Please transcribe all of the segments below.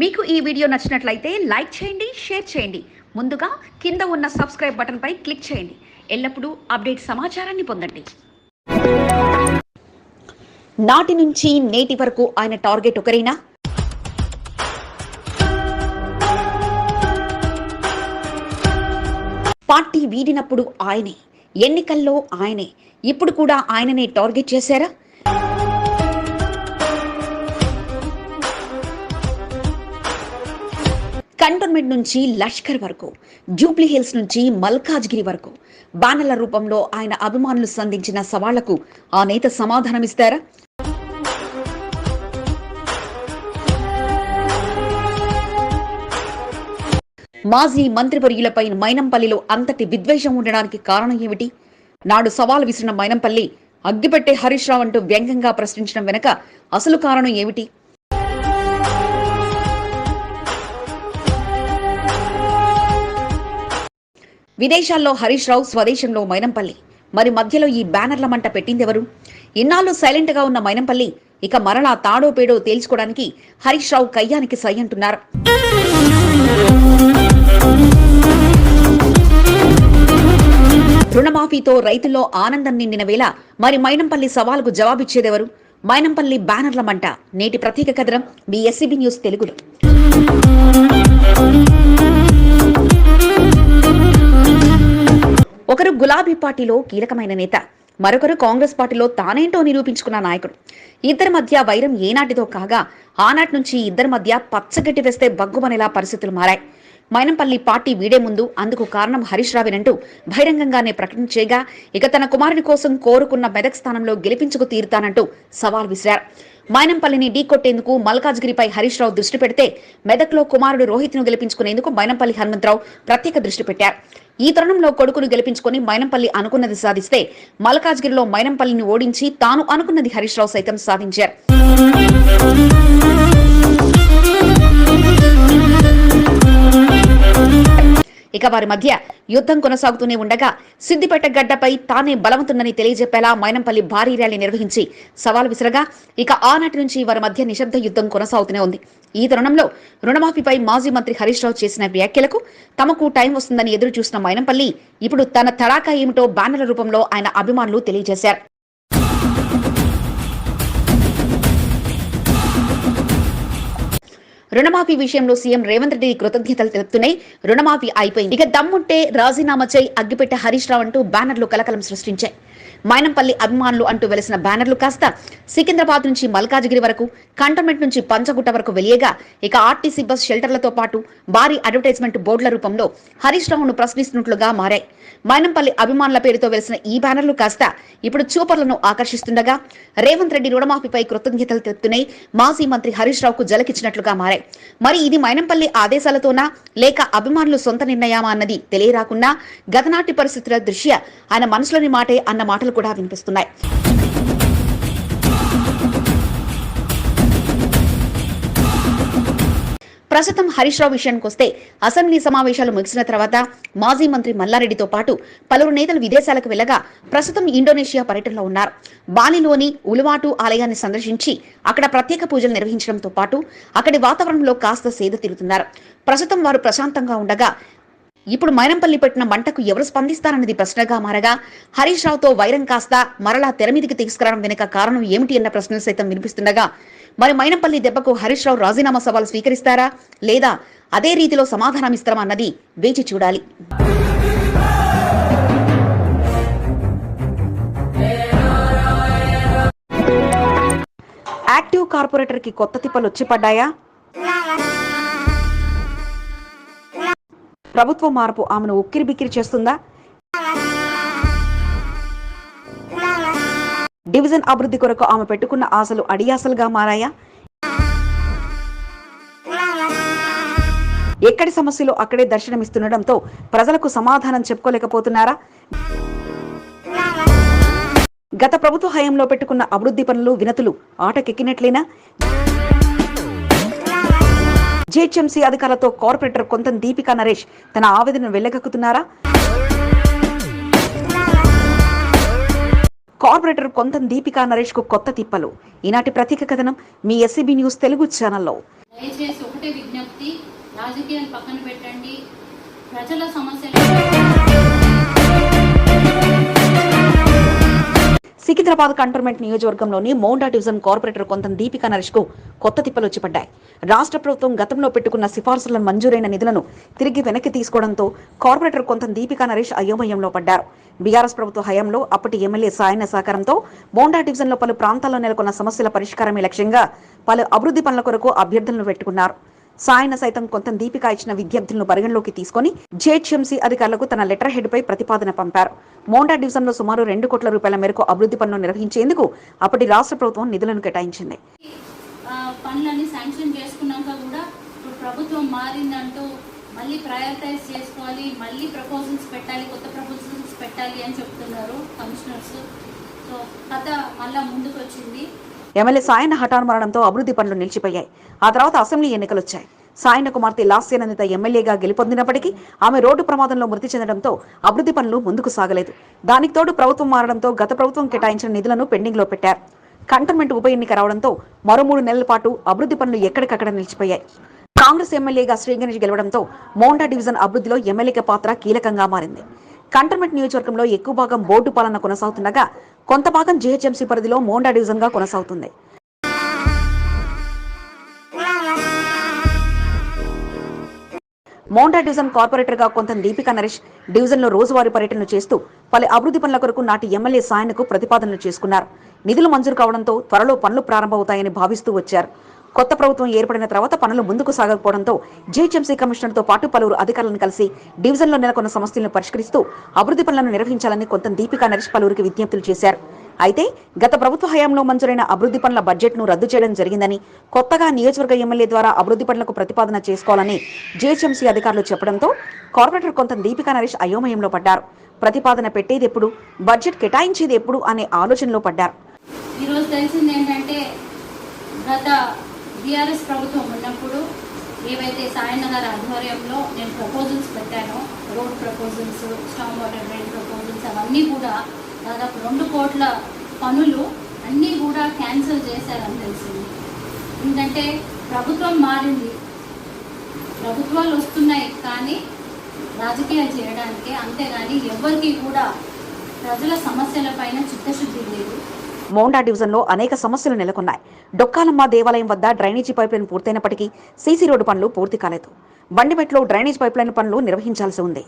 మీకు ఈ వీడియో నచ్చినట్లయితే లైక్ చేయండి షేర్ చేయండి. ముందుగా కింద ఉన్న సబ్స్క్రైబ్ బటన్పై క్లిక్ చేయండి. ఎల్లప్పుడూ అప్డేట్ సమాచారాన్ని పొందండి. నాటి నుంచి నేటి వరకు ఆయన టార్గెట్ ఒకరేనా? పార్టీ వీడినప్పుడు ఆయనే ఎన్నికల్లో ఆయనే. ఇప్పుడు కూడా ఆయననే టార్గెట్ చేశారా? కంటోన్మెంట్ నుంచి లష్కర్ వరకు జూబ్లీ హిల్స్ నుంచి మల్కాజ్గిరి వరకు బాణల రూపంలో ఆయన అభిమానులు సంధించిన సవాళ్ళకు ఆ నేత సమాధానమిస్తారా మాజీ మంత్రివర్యులపై మైనంపల్లిలో అంతటి విద్వేషం ఉండడానికి కారణం ఏమిటి? నాడు సవాల్ విసిరిన మైనంపల్లి అగ్గిపెట్టే హరీష్ రావు అంటూ వ్యంగ్యంగా ప్రశ్నించడం వెనక అసలు కారణం ఏమిటి? విదేశాల్లో హరీష్ రావు స్వదేశంలో మైనంపల్లి. మరి మధ్యలో ఈ బ్యానర్ల మంట పెట్టిందెవరు ఇన్నాళ్ళు సైలెంట్గా ఉన్న మైనంపల్లి ఇక మరలా తాడో పేడో తేల్చుకోవడానికి హరీష్ రావు కయ్యానికి సై అంటున్నారు. రుణమాఫీతో రైతుల్లో ఆనందం నిండిన వేళ మరి మైనంపల్లి సవాల్కు జవాబిచ్చేదెవరు? మైనంపల్లి బ్యానర్ల మంట నేటి ప్రత్యేక కథనం మీ ఎస్సీబీ న్యూస్ తెలుగులో. ఒకరు గులాబీ పార్టీలో కీలకమైన నేత మరొకరు కాంగ్రెస్ పార్టీలో తానేంటో నిరూపించుకున్న నాయకుడు. ఇద్దరి మధ్య వైరం ఏనాటిదో కాగా ఆనాటి నుంచి ఇద్దరి మధ్య పచ్చగడ్డి వేస్తే బగ్గుమనేలా పరిస్థితులు మారాయి. మైనంపల్లి పార్టీ వీడే ముందు అందుకు కారణం హరీష్ రావేనంటూ బహిరంగంగానే ప్రకటన చేయగా ఇక తన కుమారుని కోసం కోరుకున్న మెదక్ స్థానంలో గెలిపించుకు తీరుతానంటూ సవాల్ విసిరారు. మైనంపల్లిని ఢీకొట్టేందుకు మల్కాజ్గిరిపై హరీష్ రావు దృష్టి పెడితే మెదక్లో కుమారుడు రోహిత్ను గెలిపించుకునేందుకు మైనంపల్లి హనుమంతరావు ప్రత్యేక దృష్టి పెట్టారు. ఈ తరుణంలో కొడుకును గెలిపించుకుని మైనంపల్లి అనుకున్నది సాధిస్తే మల్కాజ్గిరిలో మైనంపల్లిని ఓడించి తాను అనుకున్నది హరీష్ రావు సైతం సాధించారు. ఇక వారి మధ్య యుద్ధం కొనసాగుతూనే ఉండగా సిద్దిపేట గడ్డపై తానే బలవంతుందని తెలియజెప్పేలా మైనంపల్లి భారీ ర్యాలీ నిర్వహించి సవాల్ విసిరగా ఇక ఆనాటి నుంచి వారి మధ్య నిశ్శబ్ద యుద్ధం కొనసాగుతూనే ఉంది. ఈ తరుణంలో రుణమాఫీపై మాజీ మంత్రి హరీష్ రావు చేసిన వ్యాఖ్యలకు తమకు టైం వస్తుందని ఎదురు చూసిన మైనంపల్లి ఇప్పుడు తన తడాకా ఏమిటో బ్యానర్ల రూపంలో ఆయన అభిమానులు తెలియజేశారు. రుణమాఫీ విషయంలో సీఎం రేవంత్ రెడ్డి కృతజ్ఞతలు తెలుపుతున్నాయి. రుణమాఫీ అయిపోయింది. ఇక దమ్ముంటే రాజీనామా చేయి అగ్గిపెట్ట హరీష్ రావు అంటూ బ్యానర్లు కలకలం సృష్టించాయి. మైనంపల్లి అభిమానులు అంటూ వెలిసిన బ్యానర్లు కాస్త సికింద్రాబాద్ నుంచి మల్కాజిగిరి వరకు కంటోన్మెంట్ నుంచి పంచగుట్ట వరకు వెలియగా ఇక ఆర్టీసీ బస్ షెల్టర్లతో పాటు భారీ అడ్వర్టైజ్మెంట్ బోర్డుల రూపంలో హరీష్ రావును ప్రశ్నిస్తున్నట్లుగా మారాయి. మైనంపల్లి అభిమానుల పేరుతో వెలిసిన ఈ బ్యానర్లు కాస్త ఇప్పుడు చూపర్లను ఆకర్షిస్తుండగా రేవంత్ రెడ్డి రుణమాఫీపై కృతజ్ఞతలు తెలుపుతున్నాయి మాజీ మంత్రి హరీష్ రావుకు జలకిచ్చినట్లుగా మారాయి. మరి ఇది మైనంపల్లి ఆదేశాలతోనా లేక అభిమానులు సొంత నిర్ణయమా అన్నది తెలియరాకున్నా గతనాటి పరిస్థితుల దృష్ట్యా ఆయన మనసులోని మాటే అన్న మాటలు కూడా వినిపిస్తున్నాయి. ప్రస్తుతం హరీష్ రావు విషయానికి వస్తే అసెంబ్లీ సమావేశాలు ముగిసిన తర్వాత మాజీ మంత్రి మల్లారెడ్డితో పాటు పలువురు నేతలు విదేశాలకు వెళ్ళగా ప్రస్తుతం ఇండోనేషియా పర్యటనలో ఉన్నారు. బాలిలోని ఉలువాటు ఆలయాన్ని సందర్శించి అక్కడ ప్రత్యేక పూజలు నిర్వహించడంతో పాటు అక్కడి వాతావరణంలో కాస్త సేద తీరుతున్నారు ప్రస్తుతం వారు ప్రశాంతంగా ఉండగా ఇప్పుడు మైనంపల్లి పెట్టిన మంటకు ఎవరు స్పందిస్తారన్నది ప్రశ్నగా మారగా హరీష్ రావుతో వైరం కాస్త మరలా తెర మీదకి తీసుకురావడం వెనుక కారణం ఏమిటి అన్న ప్రశ్నలు సైతం వినిపిస్తుండగా మరి మైనంపల్లి దెబ్బకు హరీష్ రావు రాజీనామా సవాల్ స్వీకరిస్తారా లేదా అదే రీతిలో సమాధానమిస్తారా అన్నది వేచి చూడాలి. యాక్టివ్ కార్పొరేటర్కి కొత్త తిప్పలు వచ్చి పడ్డాయా? ప్రభుత్వ మార్పు ఆమెను ఉక్కిరి బిక్కిరి చేస్తుందా? డివిజన్ అభివృద్ధి కొరకు ఆమె పెట్టుకున్న ఆశలు అడియాసలుగా మారాయా? ఎక్కడి సమస్యలు అక్కడే దర్శనమిస్తుండటంతో ప్రజలకు సమాధానం చెప్పుకోలేకపోతున్నారా? గత ప్రభుత్వ హయాంలో పెట్టుకున్న అభివృద్ధి పనులు వినతులు ఆటకెక్కినట్లేనా? జిహెచ్ఎంసీ అధికారులతో కార్పొరేటర్ కొంత దీపికా నరేష్ తన ఆవేదనను వెళ్ళగక్కుతున్నారా కార్పొరేటర్ కొంత దీపికా నరేష్కు కొత్త తిప్పలు. ఈనాటి ప్రత్యేక కథనం మీ ఎస్సీబీ న్యూస్ తెలుగు ఛానల్లో. దయచేసి ఒకటే విజ్ఞప్తి రాజకీయాలు పక్కన పెట్టండి. ప్రజల సమస్యలు సికింద్రాబాద్ కంటోన్మెంట్ నియోజకవర్గంలోని మౌండా డివిజన్ కార్పొరేటర్ కొంత దీపికా నరేష్కు కొత్త తిప్పలు వచ్చి పడ్డాయి రాష్ట్ర ప్రభుత్వం గతంలో పెట్టుకున్న సిఫార్సులను మంజూరైన నిధులను తిరిగి వెనక్కి తీసుకోవడంతో కార్పొరేటర్ కొంత దీపికా నరేష్ అయోమయంలో పడ్డారు. బీఆర్ఎస్ ప్రభుత్వ హయాంలో అప్పటి ఎమ్మెల్యే సాయన సహకారంతో మౌండా డివిజన్లో పలు ప్రాంతాల్లో నెలకొన్న సమస్యల పరిష్కారమే లక్ష్యంగా పలు అభివృద్ధి పనుల కొరకు అభ్యర్థులను పెట్టుకున్నారు. సాయన సైతం కొంత దీపిక ఇచ్చిన విజ్ఞప్తులను పరిగణలోకి తీసుకుని జేహెచ్ఎంసీ అధికారులకు తన లెటర్ హెడ్ పై ప్రతిపాదన పంపారు. మోండా డివిజన్లో సుమారు రెండు కోట్ల రూపాయల మేరకు అభివృద్ధి పనులు నిర్వహించేందుకు అప్పటి రాష్ట్ర ప్రభుత్వం నిధులను కేటాయించింది. పనులన్నీ శాంక్షన్ చేసుకున్నాక కూడా ఇప్పుడు ప్రభుత్వం మారిందంటూ మళ్ళీ ప్రయారిటైజ్ చేసుకోవాలి మళ్ళీ ప్రపోజల్స్ పెట్టాలి కొత్త ప్రపోజల్స్ పెట్టాలి అని చెప్తున్నారు కమిషనర్స్. సో కథ మళ్ళీ ముందుకు వచ్చింది ఎమ్మెల్యే సాయన్న హఠాన్ మరణంతో అభివృద్ధి పనులు నిలిచిపోయాయి. ఆ తర్వాత అసెంబ్లీ ఎన్నికలు వచ్చాయి సాయన కుమార్తె లాస్యనందిత ఎమ్మెల్యేగా గెలుపొందినప్పటికీ ఆమె రోడ్డు ప్రమాదంలో మృతి చెందడంతో అభివృద్ధి పనులు ముందుకు సాగలేదు. దానికి తోడు ప్రభుత్వం మారడంతో గత ప్రభుత్వం కేటాయించిన నిధులను పెండింగ్లో పెట్టారు. కంటోన్మెంట్ ఉప ఎన్నిక రావడంతో మరో మూడు నెలల పాటు అభివృద్ధి పనులు ఎక్కడికక్కడ నిలిచిపోయాయి. కాంగ్రెస్ ఎమ్మెల్యేగా శ్రీ గణేష్ గెలవడంతో మోండా డివిజన్ అభివృద్ధిలో ఎమ్మెల్యే పాత్ర కీలకంగా మారింది. కంటోన్మెంట్ నియోజకవర్గంలో ఎక్కువ భాగం బోర్డు పాలన కొనసాగుతుండగా కొంత భాగం జీహెచ్ఎంసీ పరిధిలో మోండా డివిజన్గా కొనసాగుతుంది. మోండా డివిజన్ కార్పొరేటర్గా కొంత దీపిక నరేష్ డివిజన్లో రోజువారీ పర్యటనలు చేస్తూ పలు అభివృద్ధి పనుల కొరకు నాటి ఎమ్మెల్యే సాయనకు ప్రతిపాదనలు చేసుకున్నారు. నిధులు మంజూరు కావడంతో త్వరలో పనులు ప్రారంభమవుతాయని భావిస్తూ వచ్చారు. కొత్త ప్రభుత్వం ఏర్పడిన తర్వాత పనులు ముందుకు సాగకపోవడంతో జీహెచ్ఎంసీ కమిషనర్తో పాటు పలువురు అధికారులను కలిసి డివిజన్లో నెలకొన్న సమస్యలను పరిష్కరిస్తూ అభివృద్ధి పనులను నిర్వహించాలని కొంత దీపికా నరేష్ పలువురికి విజ్ఞప్తులు చేశారు. అయితే గత ప్రభుత్వ హయాంలో మంజూరైన అభివృద్ధి పనుల బడ్జెట్ను రద్దు చేయడం జరిగిందని కొత్తగా నియోజకవర్గ ఎమ్మెల్యే ద్వారా అభివృద్ధి పనులకు ప్రతిపాదన చేసుకోవాలని జీహెచ్ఎంసీ అధికారులు చెప్పడంతో కార్పొరేటర్ కొంత దీపికా నరేష్ అయోమయంలో పడ్డారు. ప్రతిపాదన పెట్టేది ఎప్పుడు బడ్జెట్ కేటాయించేది ఎప్పుడు అనే ఆలోచనలో పడ్డారు. ఈరోజు తెలిసింది ఏంటంటే గత బీఆర్ఎస్ ప్రభుత్వం ఉన్నప్పుడు ఏవైతే సాయన్న గారి ఆధ్వర్యంలో నేను ప్రపోజల్స్ పెట్టానో road proposals storm water drain proposals అవన్నీ కూడా దాదాపు రెండు కోట్ల పనులు అన్నీ కూడా క్యాన్సిల్ చేశారని తెలిసింది. ఎందుకంటే ప్రభుత్వం మారింది. ప్రభుత్వాలు వస్తున్నాయి కానీ రాజకీయాలు చేయడానికి అంతేగాని ఎవరికి కూడా ప్రజల సమస్యలపైన చిత్తశుద్ధి లేదు. మోండా డివిజన్లో అనేక సమస్యలు నెలకొన్నాయి. డొక్కాలమ్మ దేవాలయం వద్ద డ్రైనేజీ పైప్లైన్ పూర్తయినప్పటికీ సీసీ రోడ్డు పనులు పూర్తి కాలేదు. బండిమెట్లో డ్రైనేజ్ పైప్లైన్ పనులు నిర్వహించాల్సి ఉంది.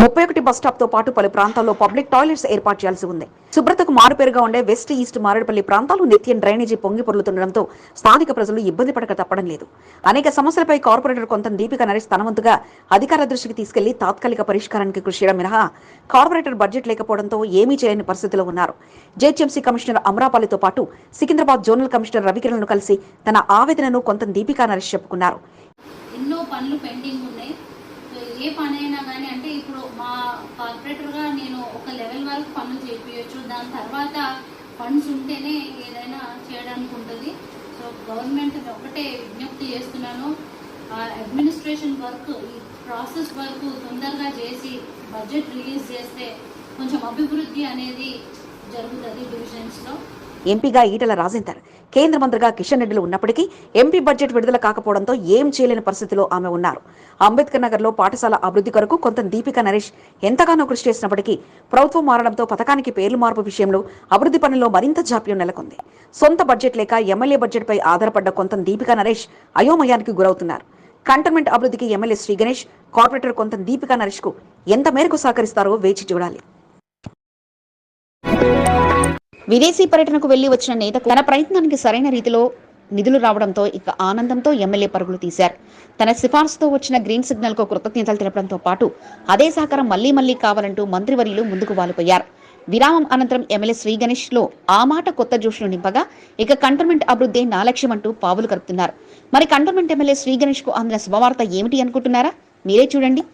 ముప్పై ఒకటి బస్ స్టాప్తో పాటు పలు ప్రాంతాల్లో పబ్లిక్ టాయిలెట్స్ ఏర్పాటు చేయాల్సి ఉంది. శుభ్రతకు మారుపేరుగా ఉండే వెస్ట్ ఈస్ట్ మారేడుపల్లి ప్రాంతాలు నిత్యం డ్రైనేజీ పొంగి పొర్లుతుండడంతో స్థానిక ప్రజలు ఇబ్బంది పడక తప్పడం లేదు. అనేక సమస్యలపై కార్పొరేటర్ కొంత దీపిక నరేష్ తనవంతుగా అధికార దృష్టికి తీసుకెళ్ళి తాత్కాలిక పరిష్కారానికి కృషి చేయడం మినహా కార్పొరేటర్ బడ్జెట్ లేకపోవడంతో ఏమీ చేయలేని పరిస్థితిలో ఉన్నారు. జేహెచ్ఎంసీ కమిషనర్ అమరాపల్లితో పాటు సికింద్రాబాద్ జోనల్ కమిషనర్ రవికిరణ్ను కలిసి తన ఆవేదనను కొంత దీపికా నరేష్ చెప్పుకున్నారు. ఎన్నో పనులు పెండింగ్ ఉన్నాయి. ఏ పని అయినా కానీ అంటే ఇప్పుడు మా కార్పొరేటర్గా నేను ఒక లెవెల్ వరకు పనులు చేపించచ్చు దాని తర్వాత ఫండ్స్ ఉంటేనే ఏదైనా చేయడానికి ఉంటుంది. సో గవర్నమెంట్ ఒకటే విజ్ఞప్తి చేస్తున్నాను. అడ్మినిస్ట్రేషన్ వర్క్ ఈ ప్రాసెస్ వర్క్ తొందరగా చేసి బడ్జెట్ రిలీజ్ చేస్తే కొంచెం అభివృద్ధి అనేది జరుగుతుంది డివిజన్స్లో ఎంపీగా ఈటల రాజేందర్. కేంద్ర మంత్రిగా కిషన్ రెడ్డిలు ఉన్నప్పటికీ ఎంపీ బడ్జెట్ విడుదల కాకపోవడంతో ఏం చేయలేని పరిస్థితిలో ఆమె ఉన్నారు. అంబేద్కర్ నగర్లో పాఠశాల అభివృద్ధి కొరకు కొంత దీపిక నరేష్ ఎంతగానో కృషి చేసినప్పటికీ ప్రభుత్వం మారడంతో పథకానికి పేర్లు మార్పు విషయంలో అభివృద్ధి పనుల్లో మరింత జాప్యం నెలకొంది. సొంత బడ్జెట్ లేక ఎమ్మెల్యే బడ్జెట్ పై ఆధారపడ్డ కొంత దీపిక నరేష్ అయోమయానికి గురవుతున్నారు. కంటోన్మెంట్ అభివృద్ధికి ఎమ్మెల్యే శ్రీ గణేష్ కార్పొరేటర్ కొంత దీపిక నరేష్కు ఎంత మేరకు సహకరిస్తారో వేచి చూడాలి. విదేశీ పర్యటనకు వెళ్ళి వచ్చిన నేతకు తన ప్రయత్నానికి సరైన రీతిలో నిధులు రావడంతో ఇక ఆనందంతో ఎమ్మెల్యే పరుగులు తీశారు. తన సిఫార్సుతో వచ్చిన గ్రీన్ సిగ్నల్కు కృతజ్ఞతలు తెలపడంతో పాటు అదే సహకారం మళ్ళీ మళ్ళీ కావాలంటూ మంత్రివర్యులు ముందుకు వాలిపోయారు. విరామం అనంతరం ఎమ్మెల్యే శ్రీ గణేష్లో ఆ మాట కొత్త జోష్ను నింపగా ఇక కంటోన్మెంట్ అభివృద్ధి నా లక్ష్యం అంటూ పావులు కలుపుతున్నారు మరి కంటోన్మెంట్ ఎమ్మెల్యే శ్రీ గణేష్కు అందిన శుభవార్త ఏమిటి అనుకుంటున్నారా? మీరే చూడండి.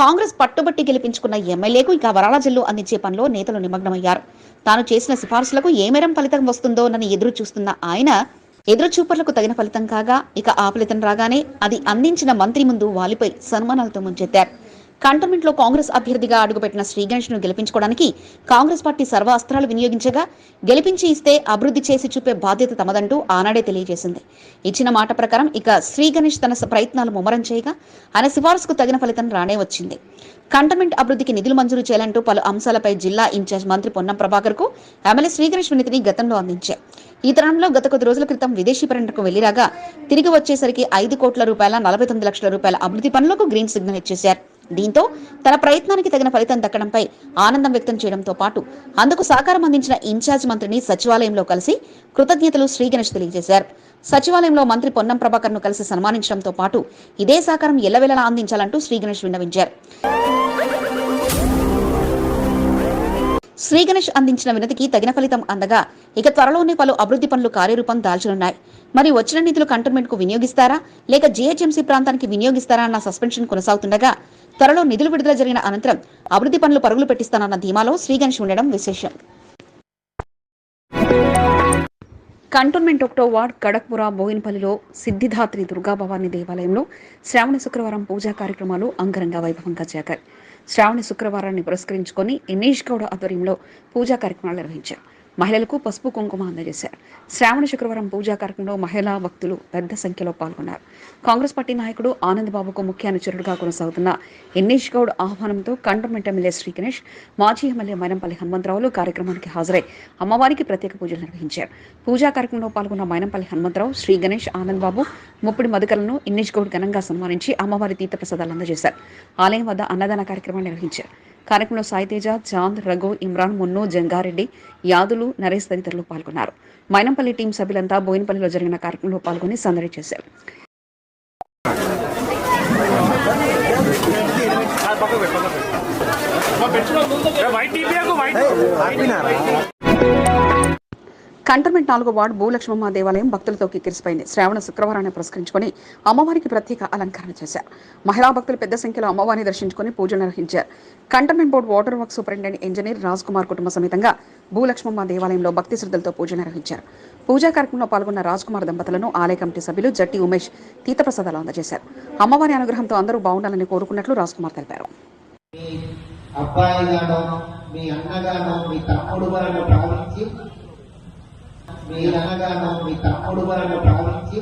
కాంగ్రెస్ పట్టుబట్టి గెలిపించుకున్న ఎమ్మెల్యేకు ఇక వరాల జిల్లు అందించే పనిలో నేతలు నిమగ్నమయ్యారు. తాను చేసిన సిఫార్సులకు ఏ మేరం ఫలితం వస్తుందో నన్ను ఎదురు చూస్తున్న ఆయన ఎదురు చూపర్లకు తగిన ఫలితం కాగా ఇక ఆ ఫలితం రాగానే అది అందించిన మంత్రి ముందు వాలిపై సన్మానాలతో ముంచెత్తారు. కంటోన్మెంట్లో కాంగ్రెస్ అభ్యర్థిగా అడుగుపెట్టిన శ్రీగణేష్ను గెలిపించుకోవడానికి కాంగ్రెస్ పార్టీ సర్వ అస్త్రాలు వినియోగించగా గెలిపించి ఇస్తే అభివృద్ధి చేసి చూపే బాధ్యత తమదంటూ ఆనాడే తెలియజేసింది. ఇచ్చిన మాట ప్రకారం ఇక శ్రీగణేష్ తన ప్రయత్నాలు ముమ్మరం చేయగా ఆయన సిఫార్సుకు తగిన ఫలితం రానే వచ్చింది. కంటోన్మెంట్ అభివృద్ధికి నిధులు మంజూరు చేయాలంటూ పలు అంశాలపై జిల్లా ఇన్ఛార్జ్ మంత్రి పొన్నం ప్రభాకర్కు ఎమ్మెల్యే శ్రీగణేష్ వినతిని గతంలో అందించారు. ఈ తరుణంలో గత కొద్ది రోజుల క్రితం విదేశీ పర్యటనకు వెళ్ళిరాగా తిరిగి వచ్చేసరికి ఐదు కోట్ల రూపాయల నలభై తొమ్మిది లక్షల రూపాయల అభివృద్ధి పనులకు గ్రీన్ సిగ్నల్ ఇచ్చేశారు. దీంతో తన ప్రయత్నానికి తగిన ఫలితం దక్కడంపై ఆనందం వ్యక్తం చేయడంతో పాటు అందుకు సహకారం అందించిన ఇన్ఛార్జ్ మంత్రిని సచివాలయంలో కలిసి కృతజ్ఞతలు శ్రీగణేష్ తెలియజేశారు. సచివాలయంలో మంత్రి పొన్నం ప్రభాకర్ను కలిసి సన్మానించడంతో పాటు ఇదే సహకారం ఎల్లవెల్లలా అందించాలంటూ శ్రీగణేష్ విన్నవించారు. శ్రీ గణేష్ అందించిన వినతికి తగిన ఫలితం అందగా. ఇక త్వరలోనే పలు అభివృద్ధి పనులు కార్యరూపం దాల్చనున్నాయి. మరి వచ్చిన నిధులు కంటోన్మెంట్కు వినియోగిస్తారా? లేక జీహెచ్ఎంసీ ప్రాంతానికి వినియోగిస్తారా అన్న సస్పెన్షన్ కొనసాగుతుండగా త్వరలో నిధులు విడుదల జరిగిన అనంతరం అభివృద్ధి పనులు పరుగులు పెట్టిస్తానన్న ధీమాలో శ్రీ గణేష్ ఉండడం విశేషం. కంటోన్మెంట్ ఒకటో వార్డ్ కడక్పుర బోయినపల్లిలో సిద్ధిదాత్రి దుర్గాభవాని దేవాలయంలో శ్రావణ శుక్రవారం పూజా కార్యక్రమాలు అంగరంగ వైభవంగా జరిగాయి. శ్రావణ శుక్రవారాన్ని పురస్కరించుకొని ఎన్నేష్ గౌడ ఆధ్వర్యంలో పూజా కార్యక్రమాలు నిర్వహించారు. మహిళలకు పసుపు కుంకుమ అందజేశారు. శ్రావణ శుక్రవారం పూజా కార్యక్రమంలో మహిళా భక్తులు పెద్ద సంఖ్యలో పాల్గొన్నారు. కాంగ్రెస్ పార్టీ నాయకుడు ఆనంద్ బాబుకు ముఖ్య అనుచరుడుగా కొనసాగుతున్న ఎన్నేష్ గౌడ్ ఆహ్వానంతో కంటోన్మెంట్ ఎమ్మెల్యే శ్రీ గణేష్ మాజీ ఎమ్మెల్యే మైనంపల్లి హనుమంతరావులు కార్యక్రమానికి హాజరై అమ్మవారికి ప్రత్యేక పూజలు నిర్వహించారు. పూజా కార్యక్రమంలో పాల్గొన్న మైనంపల్లి హనుమంతరావు శ్రీ గణేష్ ఆనంద్ బాబు ముప్పిడి మధుకలను ఇన్నేష్ గౌడ్ ఘనంగా సన్మానించి అమ్మవారి తీర్థప్రసాదాలు అందజేశారు. ఆలయం వద్ద అన్నదాన కార్యక్రమాన్ని నిర్వహించారు. కార్యక్రమంలో సాయితేజ చాంద్ రఘు ఇమ్రాన్ మున్ను జంగారెడ్డి యాదులు నరేష్ తదితరులు పాల్గొన్నారు. మైనంపల్లి టీం సభ్యులంతా బోయినపల్లిలో జరిగిన కార్యక్రమంలో పాల్గొని సందడి చేశారు. వైట్ టీపీకు వైట్ కంటర్మెంట్ నాలుగో వార్డు భూలక్ష్మమ్మ దేవాలయం భక్తులతో కిక్కిరిసిపోయింది. శ్రావణ శుక్రవారాన్ని పురస్కరించుకొని అమ్మవారికి ప్రత్యేక అలంకరణ చేశారు. మహిళా భక్తులు పెద్ద సంఖ్యలో అమ్మవారిని దర్శించుకొని పూజలు నిర్వహించారు. Cantonment board water work superintendent engineer Raj Kumar కుటుంబ సమేతంగా భూలక్ష్మమ్మ దేవాలయంలో భక్తి శ్రద్ధలతో పూజలు నిర్వహించారు. పూజా కార్యక్రమంలో పాల్గొన్న రాజ్ కుమార్ దంపతులను ఆలయ కమిటీ సభ్యులు జట్టి ఉమేష్ తీర్థప్రసాదాలు అందజేశారు. అమ్మవారి అనుగ్రహంతో అందరూ బాగుండాలని కోరుకున్నట్లు రాజ్ కుమార్ తెలిపారు. మీ అబ్బాయి మీ మీ తమ్ముడు గానో భావించి మీ తమ్ముడు భావించి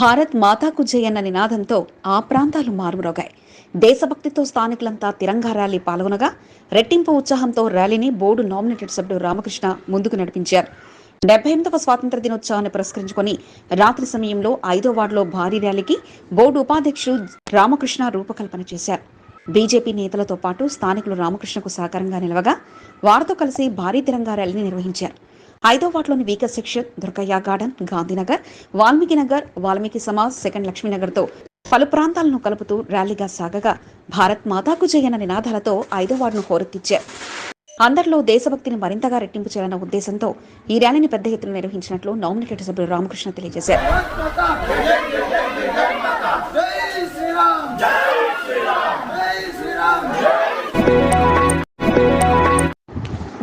భారత్ మాతాకు జయన్న అన్న నినాదంతో ఆ ప్రాంతాలు మారుమ్రోగాయి. దేశభక్తితో స్థానికులంతా తిరంగా ర్యాలీ పాల్గొనగా రెట్టింపు ఉత్సాహంతో ర్యాలీని బోర్డు నామినేటెడ్ సభ్యుడు రామకృష్ణ ముందుకు నడిపించారు. డెబ్బై ఎనిమిదవ స్వాతంత్ర దినోత్సవాన్ని పురస్కరించుకొని రాత్రి సమయంలో ఐదో వార్డులో భారీ ర్యాలీకి బోర్డు ఉపాధ్యక్షుడు రామకృష్ణ రూపకల్పన చేశారు. బీజేపీ నేతలతో పాటు స్థానికులు రామకృష్ణకు సహకారంగా నిలవగా వారితో కలిసి భారీ తిరంగా ర్యాలీని నిర్వహించారు. హైదరాబాద్లోని వార్డులోని weaker section Durgaiah garden Gandhinagar Valmiki Nagar Valmiki Samaj second లక్ష్మీనగర్తో పలు ప్రాంతాలను కలుపుతూ ర్యాలీగా సాగగా భారత్ మాతాకు చేయన నినాదాలతో ఐదో వార్డును హోరెత్తించారు అందరిలో దేశభక్తిని మరింతగా రెట్టింపు చేయాలన్న ఉద్దేశంతో ఈ ర్యాలీని పెద్ద ఎత్తున నిర్వహించినట్లు నామినేటెడ్ సభ్యులు రామకృష్ణ తెలియజేశారు.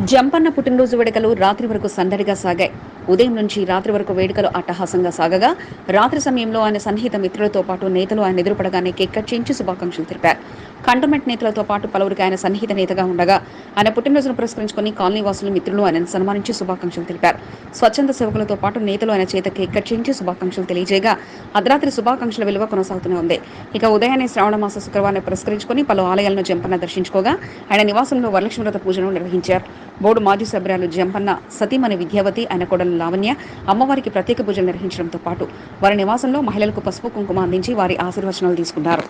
జంపన్న పుట్టినరోజు వేడుకలు రాత్రి వరకు సందడిగా సాగాయి. ఉదయం నుంచి రాత్రి వరకు వేడుకలు అట్టహాసంగా సాగగా రాత్రి సమయంలో ఆయన సన్నిహిత మిత్రులతో పాటు నేతలు ఆయన ఎదురుపడగానే కేక్ కట్ చేయించి శుభాకాంక్షలు తెలిపారు. కంటోన్మెంట్ నేతలతో పాటు పలువురికి ఆయన సన్నిహిత నేతగా ఉండగా ఆయన పుట్టినరోజును పురస్కరించుకుని కాలనీ వాసులు మిత్రులు ఆయనను సన్మానించి శుభాకాంక్షలు తెలిపారు. స్వచ్ఛంద సేవకులతో పాటు నేతలు ఆయన చేత కేక్ కట్ చేయించి శుభాకాంక్షలు తెలియజేయగా అర్ధరాత్రి శుభాకాంక్షల విలువ కొనసాగుతూనే ఉంది. ఇక ఉదయాన్నే శ్రావణ మాస శుక్రవారం పురస్కరించుకుని పలు ఆలయాలను జంపన్న దర్శించుకోగా ఆయన నివాసంలో వరలక్ష్మి వ్రత పూజను నిర్వహించారు. బోర్డు మాజీ సభ్యురాలు జంపన్న సతీమణి విద్యావతి ఆయన కొడలు లావణ్య అమ్మవారికి ప్రత్యేక పూజలు నిర్వహించడంతో పాటు వారి నివాసంలో మహిళలకు పసుపు కుంకుమ అందించి వారి ఆశీర్వచనాలు తీసుకున్నారు.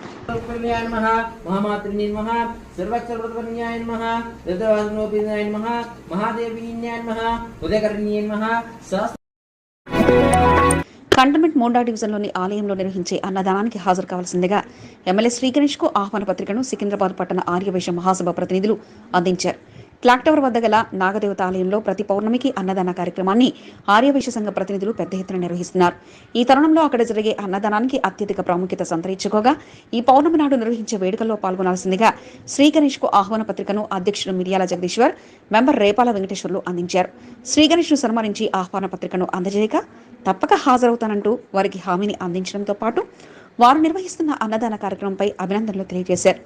మహామాతృని నమ సర్వక్షరవృతపన్యాయ నమ రుద్రవాసనోపిన్యాయ నమ మహాదేవీన్యాయ నమ ఉదయకరణ్యాయ నమ సహస్ర కంటోన్మెంట్ మోండా డివిజన్లోని ఆలయంలో నిర్వహించే అన్నదానానికి హాజరు కావాల్సిందిగా ఎమ్మెల్యే శ్రీగణేష్కు ఆహ్వాన పత్రికను సికింద్రాబాద్ పట్టణ ఆర్యవైశ్య మహాసభ ప్రతినిధులు అందించారు. క్లాక్ టవర్ వద్ద గల నాగదేవత ఆలయంలో ప్రతి పౌర్ణమికి అన్నదాన కార్యక్రమాన్ని ఆర్యవైశ్య సంఘ ప్రతినిధులు పెద్ద ఎత్తున నిర్వహిస్తున్నారు. ఈ తరుణంలో అక్కడ జరిగే అన్నదానానికి అత్యధిక ప్రాముఖ్యత సంతరించుకోగా ఈ పౌర్ణమి నాడు నిర్వహించే వేడుకల్లో పాల్గొనాల్సిందిగా శ్రీ గణేష్కు ఆహ్వాన పత్రికను అధ్యక్షుడు మిర్యాల జగదీశ్వర్ మెంబర్ రేపాల వెంకటేశ్వర్లు అందించారు. శ్రీ గణేష్ను సన్మానించి ఆహ్వాన పత్రికను అందజేయక తప్పక హాజరవుతానంటూ వారికి హామీని అందించడంతో పాటు వారు నిర్వహిస్తున్న అన్నదాన కార్యక్రమంపై అభినందనలు తెలియజేశారు.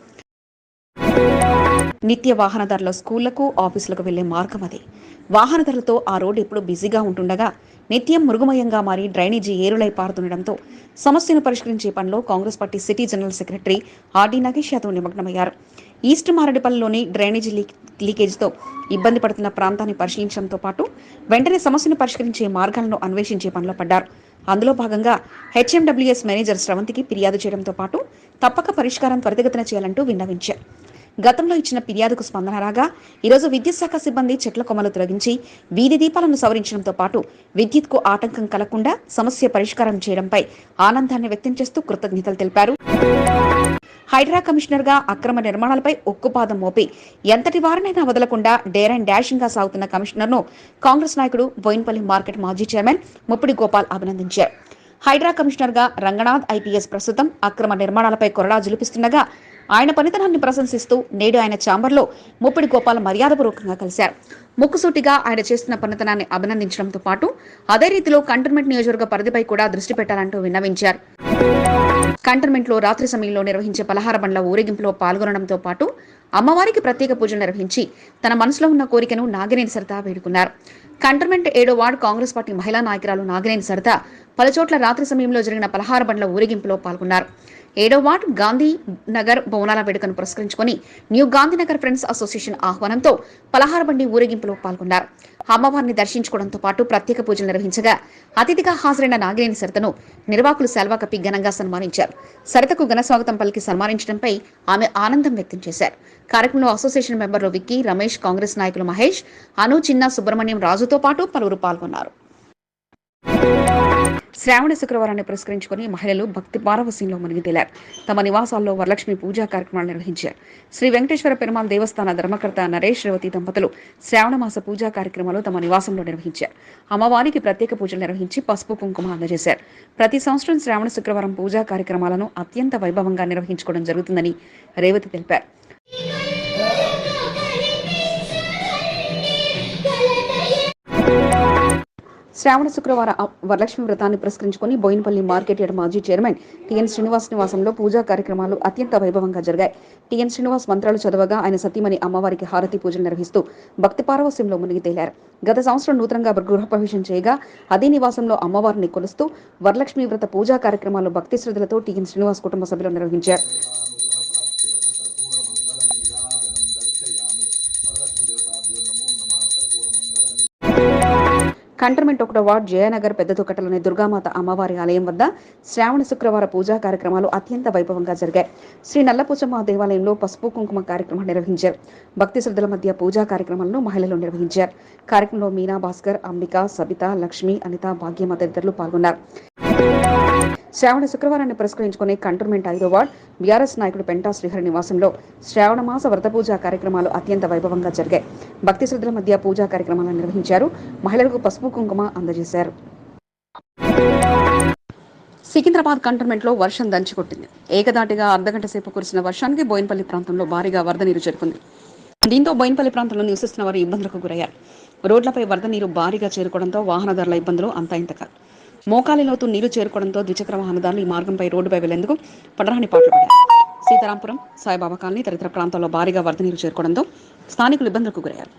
నిత్య వాహనదారుల స్కూళ్ళకు ఆఫీసులకు వెళ్ళే మార్గం అది. వాహనదారులతో ఆ రోడ్డు ఎప్పుడూ బిజీగా ఉంటుండగా నిత్యం మృగుమయంగా మారి డ్రైనేజీ ఏరులై పారుతుండటంతో సమస్యను పరిష్కరించే పనిలో Congress party city general secretary RD Nagesh Yadav నిమగ్నమయ్యారు. ఈస్ట్ మారడిపల్లిలోని డ్రైనేజీ లీక్ లీకేజ్తో ఇబ్బంది పడుతున్న ప్రాంతాన్ని పరిశీలించడంతో పాటు వెంటనే సమస్యను పరిష్కరించే మార్గాలను అన్వేషించే పనిలో పడ్డారు. అందులో భాగంగా హెచ్ఎండబ్ల్యూఎస్ మేనేజర్ స్రవంతికి ఫిర్యాదు చేయడంతో పాటు తప్పక పరిష్కారం త్వరితగతిన చేయాలంటూ విన్నవించారు. గతంలో ఇచ్చిన ఫిర్యాదుకు స్పందన రాగా ఈరోజు విద్యుత్ శాఖ సిబ్బంది చెట్ల కొమ్మలు తొలగించి వీధి దీపాలను సవరించడంతో పాటు విద్యుత్కు ఆటంకం కలగకుండా సమస్య పరిష్కారం చేయడంపై ఆనందాన్ని వ్యక్తం చేస్తూ కృతజ్ఞతలు తెలిపారు. హైడ్రా కమిషనర్గా అక్రమ నిర్మాణాలపై ఉక్కుపాదం మోపి ఎంతటి వారినైనా వదలకుండా డేర్ అండ్ డాషింగ్గా సాగుతున్న కమిషనర్ను కాంగ్రెస్ నాయకుడు బోయిన్పల్లి మార్కెట్ మాజీ చైర్మన్ ముప్పిడి గోపాల్ అభినందించారు. హైడ్రా కమిషనర్గా రంగనాథ్ ఐపీఎస్ ప్రస్తుతం అక్రమ నిర్మాణాలపై కొరడా జులిపిస్తుండగా ఆయన పనితనాన్ని ప్రశంసిస్తూ నేడు ఆయన ఛాంబర్లో ముప్పిడి గోపాల్ మర్యాదపూర్వకంగా కలిశారు. ముక్కుసూటిగా ఆయన చేస్తున్న పనితనాన్ని అభినందించడంతో పాటు అదే రీతిలో కంటోన్మెంట్ నియోజకవర్గ పరిధిపై కూడా దృష్టి పెట్టాలంటూ విన్నవించారు. కంటోన్మెంట్లో రాత్రి సమయంలో నిర్వహించే పలహార బండ్ల ఊరేగింపులో పాల్గొనడంతో పాటు అమ్మవారికి ప్రత్యేక పూజలు నిర్వహించి తన మనసులో ఉన్న కోరికను నాగినేని సరిత వేడుకున్నారు. కంటోన్మెంట్ ఏడో వార్డు కాంగ్రెస్ పార్టీ మహిళా నాయకురాలు నాగినేని సరిత పలుచోట్ల రాత్రి సమయంలో జరిగిన పలహార బండ్ల ఊరేగింపులో పాల్గొన్నారు. ఏడో వార్డు గాంధీ నగర్ బోనాల వేడుకను పురస్కరించుకొని న్యూ గాంధీనగర్ ఫ్రెండ్స్ అసోసియేషన్ ఆహ్వానంతో పలహార బండి ఊరేగింపులో పాల్గొన్నారు. అమ్మవారిని దర్శించుకోవడంతో పాటు ప్రత్యేక పూజలు నిర్వహించగా అతిథిగా హాజరైన నాగినేని సరితను నిర్వాకులు సెల్వా కప్పి ఘనంగా సన్మానించారు. సరితకు ఘన స్వాగతం పలికి సన్మానించడంపై ఆమె ఆనందం వ్యక్తం చేశారు. కార్యక్రమంలో అసోసియేషన్ మెంబర్లు విక్కీ రమేష్ కాంగ్రెస్ నాయకులు మహేష్ అను చిన్న సుబ్రహ్మణ్యం రాజుతో పాటు పలువురు పాల్గొన్నారు. శ్రావణ శుక్రవారాన్ని పురస్కరించుకుని మహిళలు భక్తి పారవస్యంలో మునిగి తేలారు తమ నివాసాల్లో వరలక్ష్మి పూజా కార్యక్రమాలు నిర్వహించారు. శ్రీ వెంకటేశ్వర పెరుమాళ్ దేవస్థాన ధర్మకర్త నరేష్ రేవతి దంపతులు శ్రావణ మాస పూజా కార్యక్రమాలు తమ నివాసంలో నిర్వహించారు. అమ్మవారికి ప్రత్యేక పూజలు నిర్వహించి పసుపు కుంకుమ అందజేశారు. ప్రతి సంవత్సరం శ్రావణ శుక్రవారం పూజా కార్యక్రమాలను అత్యంత వైభవంగా నిర్వహించుకోవడం జరుగుతుందని రేవతి తెలిపారు. శ్రావణ శుక్రవార వరలక్ష్మి వ్రతాన్ని పురస్కరించుకుని బోయినపల్లి మార్కెట్ యార్డ్ మాజీ చైర్మన్ టిఎన్ శ్రీనివాస్ నివాసంలో పూజా కార్యక్రమాలు అత్యంత వైభవంగా జరిగాయి. టిఎన్ శ్రీనివాస్ మంత్రాలు చదవగా ఆయన సతీమణి అమ్మవారికి హారతి పూజలు నిర్వహిస్తూ భక్తి పారవస్యంలో మునిగి తేలారు గత సంవత్సరం నూతనంగా గృహప్రవేశం చేయగా అదే నివాసంలో అమ్మవారిని కొలుస్తూ వరలక్ష్మి వ్రత పూజా కార్యక్రమాలు భక్తి శ్రద్ధలతో టిఎన్ శ్రీనివాస్ కుటుంబ సభ్యులు నిర్వహించారు. కంటర్మెంట్ ఒకటో వార్డ్ జయనగర్ పెద్ద తుకటలోని దుర్గామాత అమ్మవారి ఆలయం వద్ద శ్రావణ శుక్రవార పూజా కార్యక్రమాలు అత్యంత వైభవంగా జరిగాయి. శ్రీ నల్లపూచమ్మ దేవాలయంలో పసుపు కుంకుమ కార్యక్రమం నిర్వహించారు. భక్తి శ్రద్ధల మధ్య పూజా కార్యక్రమాలను మహిళలు నిర్వహించారు. కార్యక్రమంలో మీనా భాస్కర్ అంబిక సబిత లక్ష్మి అనిత భాగ్యమ్మ తదితరులు పాల్గొన్నారు. శ్రావణ శుక్రవారాన్ని పురస్కరించుకుని కంటోన్మెంట్ ఐదో వార్డ్ బీఆర్ఎస్ నాయకుడు పెంటా శ్రీహరి నివాసంలో శ్రావణ మాస వ్రత పూజా కార్యక్రమాలు అత్యంత వైభవంగా జరిగాయి. భక్తి శ్రద్ధల మధ్య పూజా కార్యక్రమాలను నిర్వహించారు. మహిళలకు పసుపు కుంకుమ అందజేశారు. సికింద్రాబాద్ కంటోన్మెంట్లో వర్షం దంచికొట్టింది. ఏకదాటిగా అర్ధగంట సేపు కురిసిన వర్షానికి బోయినపల్లి ప్రాంతంలో భారీగా వరద నీరు చేరుకుంది. దీంతో బోయినపల్లి ప్రాంతంలో నివసిస్తున్న వారు ఇబ్బందులకు గురయ్యారు. రోడ్లపై వరద నీరు భారీగా చేరుకోవడంతో వాహనదారుల ఇబ్బందులు అంతా ఇంత కాదు మోకాలి లోతు నీరు చేరుకోవడంతో ద్విచక్ర వాహనదారులు ఈ మార్గంపై రోడ్డుపై వెళ్ళేందుకు పడరాని పాటలు పడ్డారు సీతారాంపురం సాయిబాబా కాలనీ తదితర ప్రాంతాల్లో భారీగా వరద నీరు చేరుకోవడంతో స్థానికులు ఇబ్బందులకు గురయ్యారు.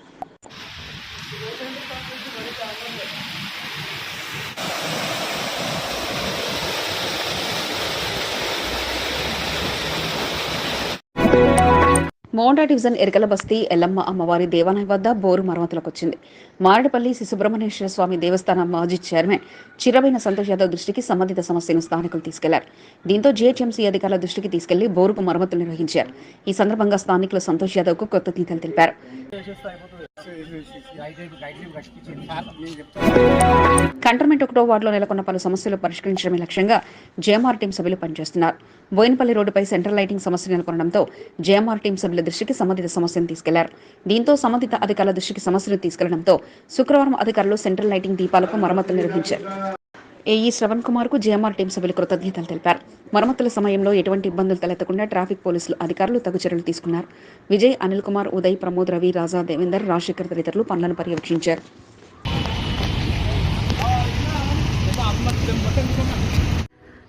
మోండా డివిజన్ ఎరకల బస్తీ ఎల్లమ్మ అమ్మవారి దేవాలయం వద్ద బోరు మరమ్మతులకు వచ్చింది మారేడుపల్లి శ్రీ సుబ్రహ్మణ్యేశ్వర స్వామి దేవస్థానం మాజీ చైర్మన్ చిరబైన సంతోష్ యాదవ్ దృష్టికి సంబంధిత సమస్యను స్థానికులు తీసుకెళ్ళారు. దీంతో జీహెచ్ఎంసీ అధికారుల దృష్టికి తీసుకెళ్ళి బోరుకు మరమ్మతులు నిర్వహించారు. ఈ సందర్భంగా స్థానికులు సంతోష్ యాదవ్కు కృతజ్ఞతలు తెలిపారు. కంటర్మెంట్ ఒకటో వార్డులో నెలకొన్న పలు సమస్యలు పరిష్కరించడమే లక్ష్యంగా జేఎంఆర్ టీం సభ్యులు పనిచేస్తున్నారు. బోయినపల్లి రోడ్డుపై సెంట్రల్ లైటింగ్ సమస్య నెలకొనడంతో జేఎంఆర్ టీం సభ్యుల దృష్టికి సంబంధిత సమస్యను తీసుకెళ్ళారు. దీంతో సంబంధిత అధికారుల దృష్టికి సమస్యను తీసుకెళ్ళడంతో శుక్రవారం అధికారులు సెంట్రల్ లైటింగ్ దీపాలకు మరమ్మతులు నిర్వహించారు. ఏఈ శ్రవణ్ కుమార్కు జేఎంఆర్ టీం సభ్యులు కృతజ్ఞతలు తెలిపారు. మరమ్మతుల సమయంలో ఎటువంటి ఇబ్బందులు తలెత్తకుండా ట్రాఫిక్ పోలీసులు అధికారులు తగు చర్యలు తీసుకున్నారు. విజయ్ అనిల్ కుమార్ ఉదయ్ ప్రమోద్ రవి రాజా దేవేందర్ రాజశేఖర్ తదితరులు పనులను పర్యవేక్షించారు.